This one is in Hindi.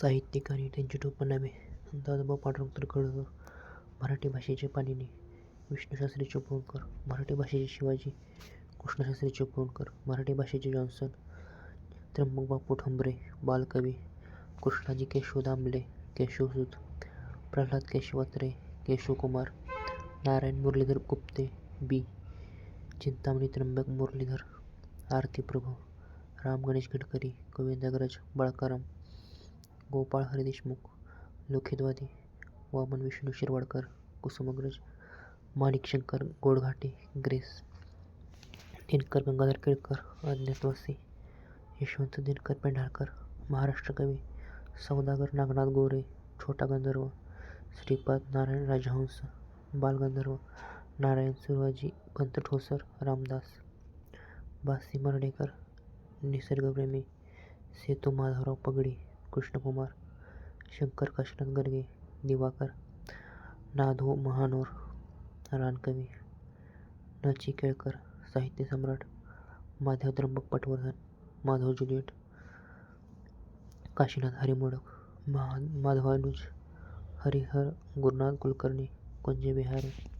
साहित्यिक आणि त्यांची टोपणनामे. दादोबा पांडुरंग तर्खडकर मराठी भाषेचे पाणिनी. विष्णूशास्त्री चिपळूणकर मराठी भाषेचे शिवाजी. कृष्णशास्त्री चिपळूणकर मराठी भाषेचे Johnson. Tryambak Bapu Thombre Balkavi. Krishnaji Keshav Damle Keshavsut Pralhad Keshav Atre Keshavkumar Narayan Murlidhar Gupte B. Chintamani Tryambak Murlidhar. Aarti Prabhu. Ram Ganesh Gadkari Govindagraj Balkaram. Gopal Hari Deshmukh Lokhitwadi, Vaman, Vishnu Shirwadkar Kusumagraj Manikshankar Godghate, Grace, Dinkar, Gangadhar Kelkar Adnyatwasi Yashwant Dinkar Pendharkar Maharashtra कवी, सौदागर, नागनाथ गोरे, छोटा गंधर्व, श्रीपाद नारायण राजहंस बालगंधर्व नारायण सुर्वाजी, पंत ठोसर, रामदास, बासी मर्ढेकर निसर्गप्रेमी, सेतू माधवराव पगडी कृष्णकुमार, शंकर काशीनाथ गर्गे दिवाकर, नाधो महानोर, रानकवी, नची चि. साहित्य सम्राट, माधव त्र्यंबक पटवर्धन, माधव ज्युलिएट काशीनाथ हरी मोडक माधवानुज, हरिहर, गुरुनाथ कुलकर्णी कुंजे विहारे